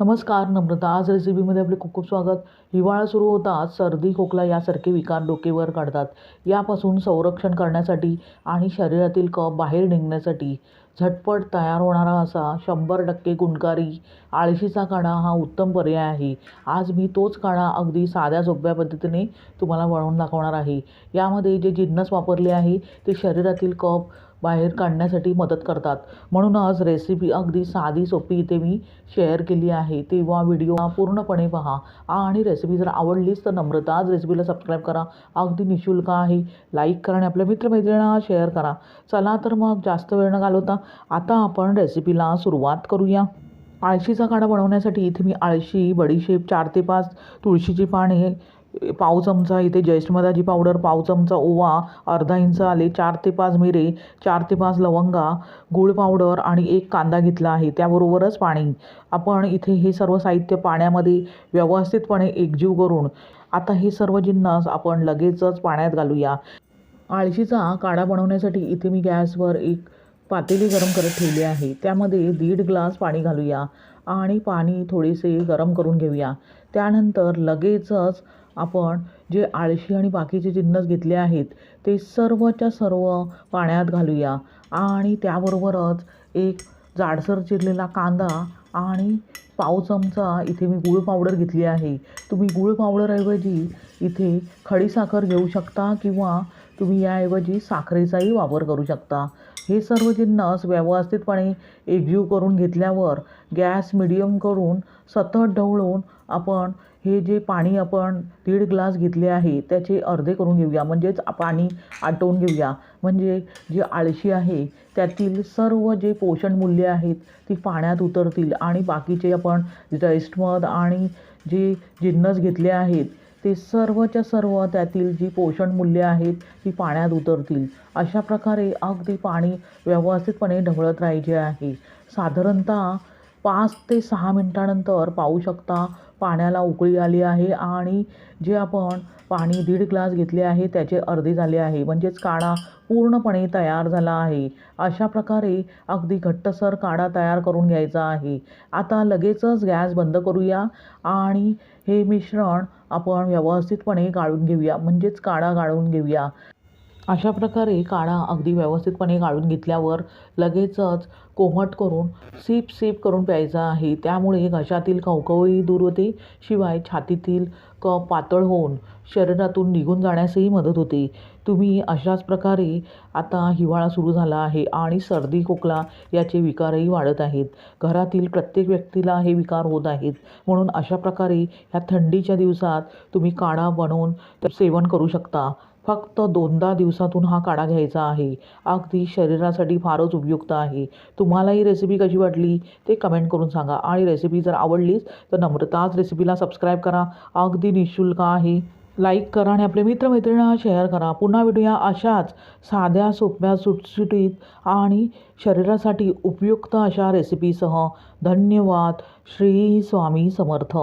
नमस्कार नम्रता. आज रेसिपीमध्ये आपले खूप खूप स्वागत. हिवाळा सुरू होताच सर्दी खोकला यासारखे विकार डोकेवर काढतात. यापासून संरक्षण करण्यासाठी आणि शरीरातील कप बाहेर निघण्यासाठी झटपट तयार होणारा असा शंभर टक्के गुणकारी आळशीचा काढा हा उत्तम पर्याय आहे. आज मी तोच काढा अगदी साध्या सोप्या पद्धतीने तुम्हाला बनवून दाखवणार आहे. यामध्ये जे जिन्नस वापरले आहे ते शरीरातील कप बाहेर काढण्यासाठी मदत करतात. म्हणूनच रेसिपी अगदी साधी सोपी इथे मी शेअर केली आहे. तेव्हा व्हिडिओ पूर्णपणे पहा. आणि रेसिपी जर आवडलीच तर नम्रता आज रेसिपीला सबस्क्राईब करा. अगदी निशुल्क आहे. लाईक करा आणि आपल्या मित्रमैत्रिणींना शेअर करा. चला तर मग जास्त वेळ न घालवता आता आपण रेसिपीला सुरुवात करूया. आळशीचा काढा बनवण्यासाठी इथे मी आळशी बडीशेप चार ते पाच तुळशीची पाने पाव चमचा इथे जयष्मदाची पावडर पाव चमचा ओवा अर्धा इंच आले चार ते पाच मिरे चार ते पाच लवंगा गूळ पावडर आणि एक कांदा घेतला आहे. त्याबरोबरच पाणी. आपण इथे हे सर्व साहित्य पाण्यामध्ये व्यवस्थितपणे एकजीव करून आता हे सर्व जिन्नस आपण लगेचच पाण्यात घालूया. आळशीचा काढा बनवण्यासाठी इथे मी गॅसवर एक पातेली गरम करत ठेवली आहे. त्यामध्ये दीड ग्लास पाणी घालूया आणि पाणी थोडेसे गरम करून घेऊया. त्यानंतर लगेचच आपण जे आळशी आणि बाकीचे जिन्नस घेतले आहेत ते सर्वच्या सर्व पाण्यात घालूया. आणि त्याबरोबरच एक जाडसर चिरलेला कांदा आणि पाव चमचा इथे मी गूळ पावडर घेतली आहे. तुम्ही गूळ पावडरऐवजी इथे खडीसाखर घेऊ शकता किंवा तुम्ही याऐवजी साखरेचाही वापर करू शकता. हे सर्व जिन्नस व्यवस्थितपणे एकजीव करून घेतल्यावर गॅस मिडियम करून सतत ढवळून आपण हे जे पाणी आपण दीड ग्लास घेतले आहे त्याचे अर्धे करून घेऊया. म्हणजेच पाणी आटवून घेऊया. म्हणजे जी आळशी आहे त्यातील सर्व जे पोषण मूल्य आहेत ती पाण्यात उतरतील. आणि बाकीचे आपण जैष्ठमध आणि जे जिन्नस घेतले आहेत ते सर्वच्या सर्व त्यातील जी पोषण मूल्य आहेत ती पाण्यात उतरतील. अशा प्रकारे अगदी पाणी व्यवस्थितपणे ढवळत राहायचे आहे. साधारणतः पाच ते सहा मिनटानंतर पाहू शकता पाण्याला उकळी आली आहे आणि जे आपण पाणी दीड ग्लास घेतले आहे त्याचे अर्धे झाले आहे. म्हणजेच काढा पूर्णपणे तयार झाला आहे. अशा प्रकारे अगदी घट्टसर काढा तयार करून घ्यायचा आहे. आता लगेचच गॅस बंद करूया आणि हे मिश्रण आपण व्यवस्थितपणे गाळून घेऊया. म्हणजेच काढा गाळून घेऊया. अशा प्रकारे काढा अगदी व्यवस्थितपणे गाळून घेतल्यावर लगेचच कोमट करून सीप सीप करून प्यायचा आहे. त्यामुळे घशातील खवखवही दूर होते. शिवाय छातीतील क पातळ होऊन शरीरातून निघून जाण्यासही मदत होते. तुम्ही अशाच प्रकारे आता हिवाळा सुरू झाला आहे आणि सर्दी खोकला याचे विकारही वाढत आहेत. घरातील प्रत्येक व्यक्तीला हे विकार होत आहेत. म्हणून अशा प्रकारे ह्या थंडीच्या दिवसात तुम्ही काढा बनवून सेवन करू शकता. फक्त दोनदा दिवसातून हा काढा घ्यायचा आहे. अगदी शरीरासाठी फारच उपयुक्त आहे. तुम्हाला ही रेसिपी कशी वाटली? ते कमेंट करून सांगा. आणि रेसिपी जर आवडलीच तर नम्रताच रेसिपीला सबस्क्राईब करा. अगदी निशुल्क आहे. लाईक करा आणि आपल्या मित्रमैत्रिणींना शेअर करा. पुन्हा भेटूया अशाच साध्या सोप्या सुटसुटीत आणि शरीरासाठी उपयुक्त अशा रेसिपीसह धन्यवाद. श्री स्वामी समर्थ.